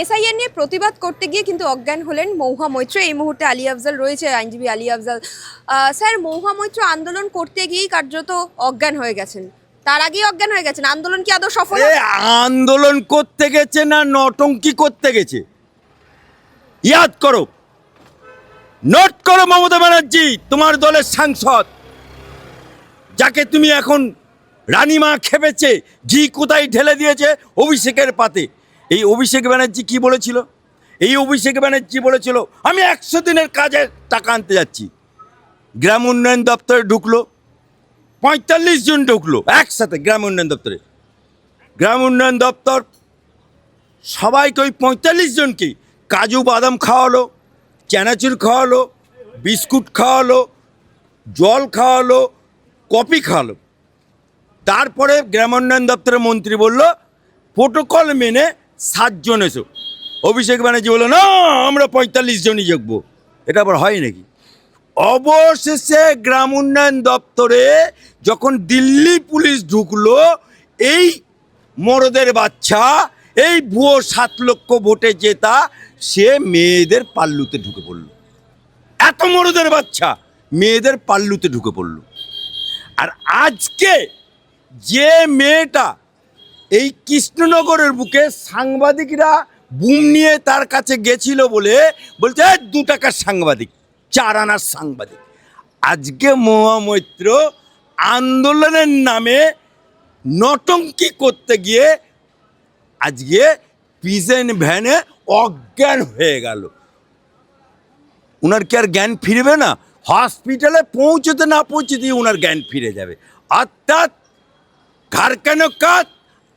SIN নিয়ে প্রতিবাদ করতে গিয়ে কিন্তু অজ্ঞান হলেন মৌহা মৈত্র। এই মুহূর্তে আলী আফজাল রয়েছে আইনজীবী আলী আফজাল। স্যার মৌহা মৈত্র আন্দোলন করতে গিয়েই কার্যত অজ্ঞান হয়ে গেছেন। তার আগেই অজ্ঞান হয়ে গেছেন। আন্দোলন কি আদৌ সফল আন্দোলন করতে গেছে না নটঙ্কি করতে গেছে? ইয়াদ করো। নোট করো মমতা ব্যানার্জি তোমার দলের সাংসদ। যাকে তুমি এখন রানীমা খেপেছে ঘি কোথায় ঢেলে দিয়েছে অভিষেকের পাতে। এই অভিষেক ব্যানার্জি কি বলেছিল? এই অভিষেক ব্যানার্জি বলেছিল, আমি একশো দিনের কাজে টাকা আনতে যাচ্ছি। গ্রাম উন্নয়ন দপ্তরে ঢুকলো, পঁয়তাল্লিশ জন ঢুকলো একসাথে গ্রাম উন্নয়ন দপ্তরে। গ্রাম উন্নয়ন দপ্তর সবাইকে ওই পঁয়তাল্লিশ জনকে কাজু বাদাম খাওয়ালো, চানাচুর খাওয়ালো, বিস্কুট খাওয়ালো, জল খাওয়ালো কপি খাওয়ালো। তারপরে গ্রাম উন্নয়ন দপ্তরের মন্ত্রী বলল, প্রোটোকল মেনে সাতজন এসো। অভিষেক ব্যানার্জি বলল, না, আমরা পঁয়তাল্লিশ জনই যোগবো এটা আবার হয় নাকি? অবশেষে গ্রাম উন্নয়ন দপ্তরে যখন দিল্লি পুলিশ ঢুকলো, এই মরদের বাচ্চা, এই ভুয়ো সাত লক্ষ ভোটে জেতা, সে মেয়েদের পাল্লুতে ঢুকে পড়ল। এত মরদের বাচ্চা, মেয়েদের পাল্লুতে ঢুকে পড়ল। আর আজকে যে মেয়েটা এই কৃষ্ণনগরের বুকে সাংবাদিকরা বুম নিয়ে তার কাছে গেছিল বলে বলছে, "এই দু টাকার সাংবাদিক, চার আনার সাংবাদিক। আজকে মহামৈত্র আন্দোলনের নামে নটঙ্কি করতে গিয়ে আজকে পিজেন ভ্যানে অজ্ঞান হয়ে গেল। ওনার কি আর জ্ঞান ফিরবে না? হসপিটালে পৌঁছতে না পৌঁছতেই ওনার জ্ঞান ফিরে যাবে। অর্থাৎ কার কেন কাজ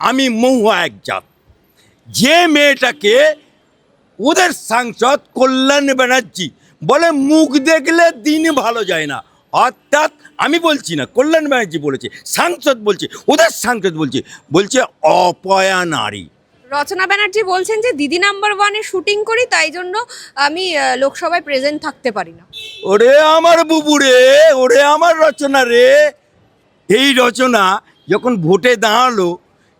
আমি মহুয়া এক জাত। যে মেয়েটাকে ওদের সাংসদ কল্যাণ ব্যানার্জি বলে মুখ দেখলে দিন ভালো যায় না। অর্থাৎ আমি বলছি না কল্যাণ ব্যানার্জি বলেছে সাংসদ বলছে ওদের সাংসদ বলছে বলছে অপয়া নারী। রচনা ব্যানার্জি বলছেন যে দিদি নাম্বার ওয়ানে শুটিং করি তাই জন্য আমি লোকসভায় প্রেজেন্ট থাকতে পারি না। ওরে আমার বুবু রে ওরে আমার রচনা রে। এই রচনা যখন ভোটে দাঁড়াল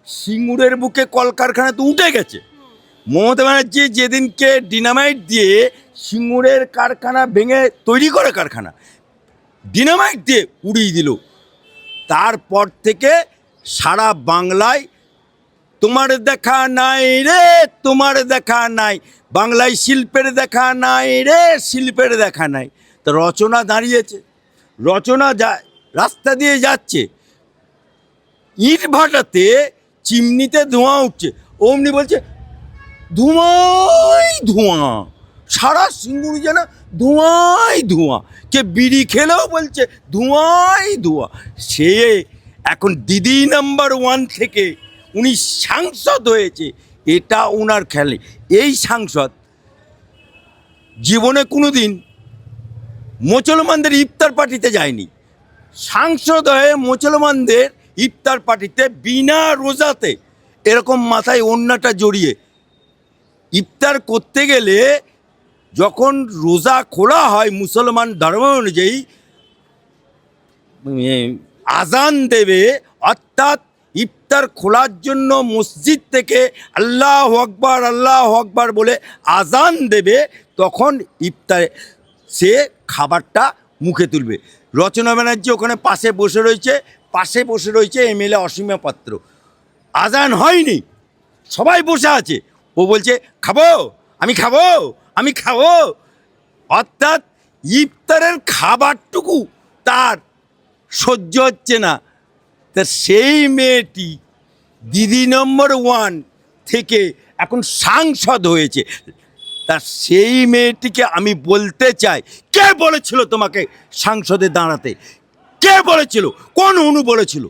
সিঙ্গুরের বুকে কলকারখানা তো উঠে গেছে। মমতা ব্যানার্জি যেদিনকে ডিনামাইট দিয়ে সিঙ্গুরের কারখানা ভেঙে তৈরি করে কারখানা, ডিনামাইট দিয়ে উড়িয়ে দিল। তারপর থেকে সারা বাংলায়, তোমার দেখা নাই রে, তোমার দেখা নাই, বাংলায় শিল্পের দেখা নাই রে, শিল্পের দেখা নাই। তা রচনা দাঁড়িয়েছে, রচনা যা, রাস্তা দিয়ে যাচ্ছে। ইট ভাটাতে চিমনিতে ধোঁয়া উঠছে। অমনি বলছে, ধোঁয়াই ধোঁয়া। সারা সিঙ্গুর যেন ধোঁয়াই ধোঁয়া। কে বিড়ি খেলেও বলছে, ধোঁয়াই ধোঁয়া। সে এখন দিদি নাম্বার ওয়ান থেকে উনি সাংসদ হয়েছে। এটা ওনার খেলে এই সাংসদ জীবনে কোনো দিন মুসলমানদের ইফতার পার্টিতে যায়নি। সাংসদ হয়ে মুসলমানদের ইফতার পার্টিতে বিনা রোজাতে এরকম মাথায় অন্যটা জড়িয়ে। ইফতার করতে গেলে যখন রোজা খোলা হয় মুসলমান ধর্ম অনুযায়ী আজান দেবে অর্থাৎ ইফতার খোলার জন্য মসজিদ থেকে আল্লাহ আকবার আল্লাহ আকবার বলে আজান দেবে তখন ইফতারে সে খাবারটা মুখে তুলবে। রচনা ব্যানার্জি ওখানে পাশে বসে রয়েছে পাশে বসে রয়েছে এমএলএ অসীমা পাত্র। আজান হয়নি। সবাই বসে আছে। ও বলছে, খাব? আমি খাব? আমি খাব? অর্থাৎ ইফতারের খাবারটুকু তার সহ্য হচ্ছে না। তা সেই মেয়েটি দিদি নম্বর ওয়ান থেকে এখন সাংসদ হয়েছে। তা সেই মেয়েটিকে আমি বলতে চাই। কে বলেছিল তোমাকে সাংসদে দাঁড়াতে? কে বলেছিল? কোন অনু বলেছিল?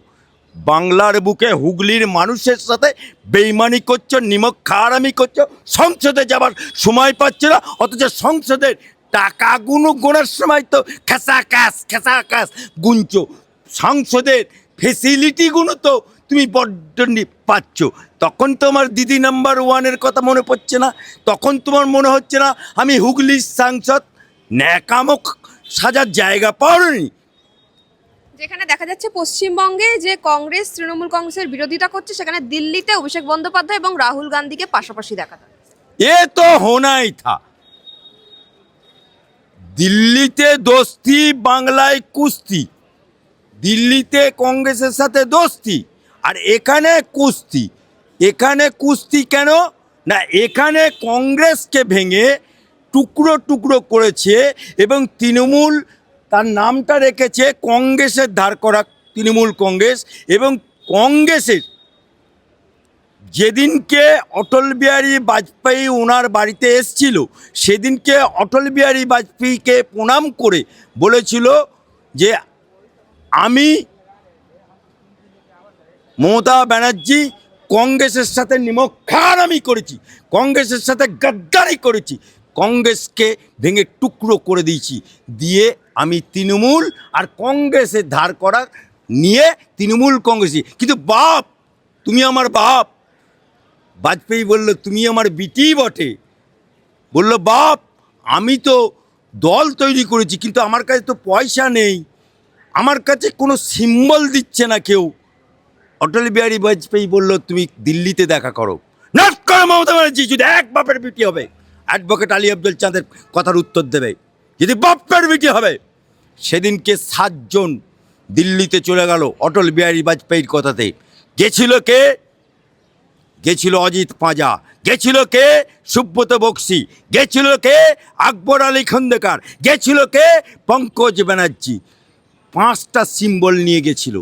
বাংলার বুকে হুগলির মানুষের সাথে বেইমানি করছ, নিমক খারামি করছ, সংসদে যাবার সময় পাচ্ছে না, অথচ সংসদের টাকা টাকাগুলো গোনার সময় তো খেসা কাস খেসা কাস গুনছো। সংসদের ফেসিলিটিগুলো তো তুমি বড্ড পাচ্ছ। তখন তোমার দিদি নাম্বার ওয়ানের কথা মনে পড়ছে না? তখন তোমার মনে হচ্ছে না, আমি হুগলির সাংসদ, ন্যাকামক সাজার জায়গা পাওনি? যেখানে দেখা যাচ্ছে পশ্চিমবঙ্গে যে কংগ্রেস, তৃণমূল কংগ্রেসের বিরোধিতা করছে, সেখানে দিল্লিতে অভিষেক বন্দ্যোপাধ্যায় এবং রাহুল গান্ধীকে পাশাপাশি দেখা যায় এ তো হোনাই থা। দিল্লিতে দোস্তি, বাংলায় কুস্তি। দিল্লিতে কংগ্রেসের সাথে দোস্তি। আর এখানে কুস্তি। এখানে কুস্তি কেন? না, এখানে কংগ্রেসকে ভেঙে টুকরো টুকরো করেছে এবং তৃণমূল তার নামটা রেখেছে কংগ্রেসের ধার করা তৃণমূল কংগ্রেস এবং কংগ্রেসের যেদিনকে অটল বিহারী বাজপেয়ী ওনার বাড়িতে এসছিল, সেদিনকে অটল বিহারী বাজপেয়ীকে প্রণাম করে বলেছিল যে আমি মমতা ব্যানার্জি কংগ্রেসের সাথে নিমক্ষার আমি করেছি, কংগ্রেসের সাথে গাদ্দারি করেছি। কংগ্রেসকে ভেঙে টুকরো করে দিয়েছি। দিয়ে আমি তৃণমূল আর কংগ্রেসের ধার করা নিয়ে তৃণমূল কংগ্রেসই। কিন্তু বাপ, তুমি আমার বাপ। বাজপেয়ী বলল, তুমি আমার বিটি বটে। বলল, বাপ, আমি তো দল তৈরি করেছি, কিন্তু আমার কাছে তো পয়সা নেই। আমার কাছে কোনো সিম্বল দিচ্ছে না কেউ। অটল বিহারী বাজপেয়ী বলল, তুমি দিল্লিতে দেখা করো। নাট করো মমতা ব্যানার্জি, যদি এক বাপের বিটি হবে। অ্যাডভোকেট আলী আব্দুল চাঁদের কথার উত্তর দেবে। যদি বাপের বিটি হবে, সেদিনকে সাতজন দিল্লিতে চলে গেল অটল বিহারী বাজপেয়ীর কথাতে। গেছিল কে? গেছিল অজিত পাঁজা। গেছিল কে? সুব্রত বক্সি। গেছিল কে? আকবর আলী খন্দকার। গেছিল কে? পঙ্কজ ব্যানার্জি। পাঁচটা সিম্বল নিয়ে গেছিল।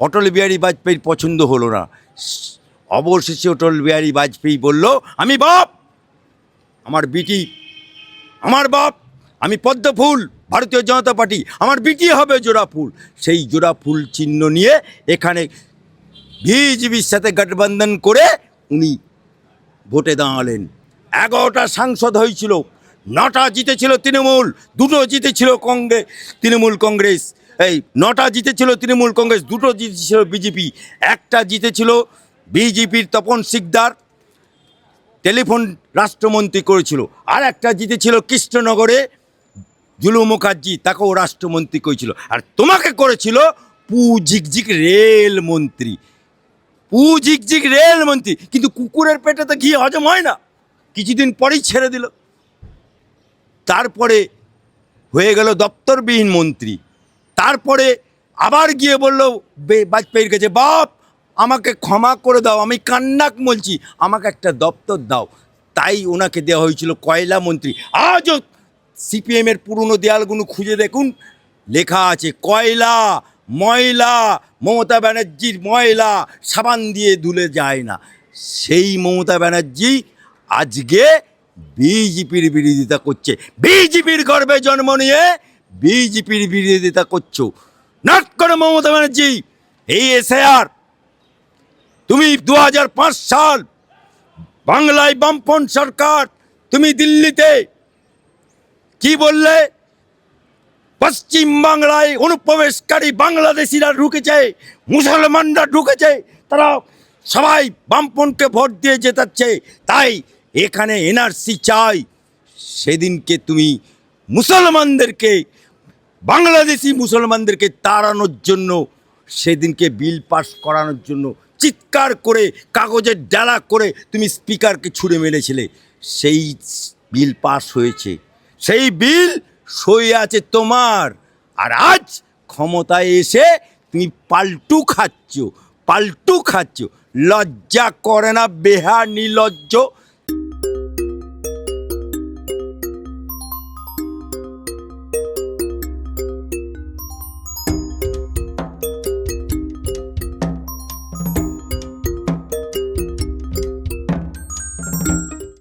অটল বিহারী বাজপেয়ীর পছন্দ হলো না। অবশেষে অটল বিহারী বাজপেয়ী বলল, আমি বাপ! আমার বিটি, আমার বাপ, আমি পদ্ম ফুল, ভারতীয় জনতা পার্টি, আমার বিটি হবে জোড়া ফুল। সেই জোড়া ফুল চিহ্ন নিয়ে এখানে বিজেপির সাথে গঠবন্ধন করে উনি ভোটে দাঁড়ালেন। এগারোটা সাংসদ হয়েছিল, নটা জিতেছিল তৃণমূল, দুটো জিতেছিল কংগ্রেস তৃণমূল কংগ্রেস। এই নটা জিতেছিল তৃণমূল কংগ্রেস, দুটো জিতেছিল বিজেপি। একটা জিতেছিল বিজেপির তপন সিকদার টেলিফোন রাষ্ট্রমন্ত্রী করেছিল। আর একটা জিতেছিল কৃষ্ণনগরে জুলু মুখার্জি, তাকেও রাষ্ট্রমন্ত্রী করেছিল। আর তোমাকে করেছিল পু ঝিকঝিক রেল মন্ত্রী। পু ঝিকঝিক রেল মন্ত্রী। কিন্তু কুকুরের পেটে তো ঘি হজম হয় না। কিছুদিন পরেই ছেড়ে দিল। তারপরে হয়ে গেল দপ্তরবিহীন মন্ত্রী। তারপরে আবার গিয়ে বলল বাজপেয়ীর কাছে, বাপ আমাকে ক্ষমা করে দাও, আমি কান্নাক বলছি আমাকে একটা দপ্তর দাও। তাই ওনাকে দেওয়া হয়েছিল কয়লা মন্ত্রী। আজও সিপিএমের পুরনো দেয়ালগুলো খুঁজে দেখুন। লেখা আছে, কয়লা, ময়লা, মমতা ব্যানার্জির ময়লা সাবান দিয়ে ধুলে যায় না। সেই মমতা ব্যানার্জি আজকে বিজেপির বিরোধিতা করছে। বিজেপির গর্বে জন্ম নিয়ে বিজেপির বিরোধিতা করছ। নাট করে মমতা ব্যানার্জি, এই এসআইআর তুমি দু হাজার পাঁচ সাল বাংলায় বামপন সরকার, তুমি দিল্লিতে কি বললে? পশ্চিম বাংলায় অনুপ্রবেশকারী বাংলাদেশিরা ঢুকেছে, মুসলমানরা ঢুকেছে, তারা সবাই বামপনকে ভোট দিয়ে জেতাচ্ছে, তাই এখানে এনআরসি চাই। সেদিনকে তুমি মুসলমানদেরকে, বাংলাদেশি মুসলমানদেরকে তাড়ানোর জন্য, সেদিনকে বিল পাস করানোর জন্য চিৎকার করে, কাগজের ডালা করে তুমি স্পিকারকে ছুঁড়ে মেরেছিলে। সেই বিল পাস হয়েছে। সেই বিল সই আছে তোমার। আর আজ ক্ষমতায় এসে তুমি পাল্টু খাচ্ছ পাল্টু খাচ্ছ। লজ্জা করে না বেহা নির্লজ্জ।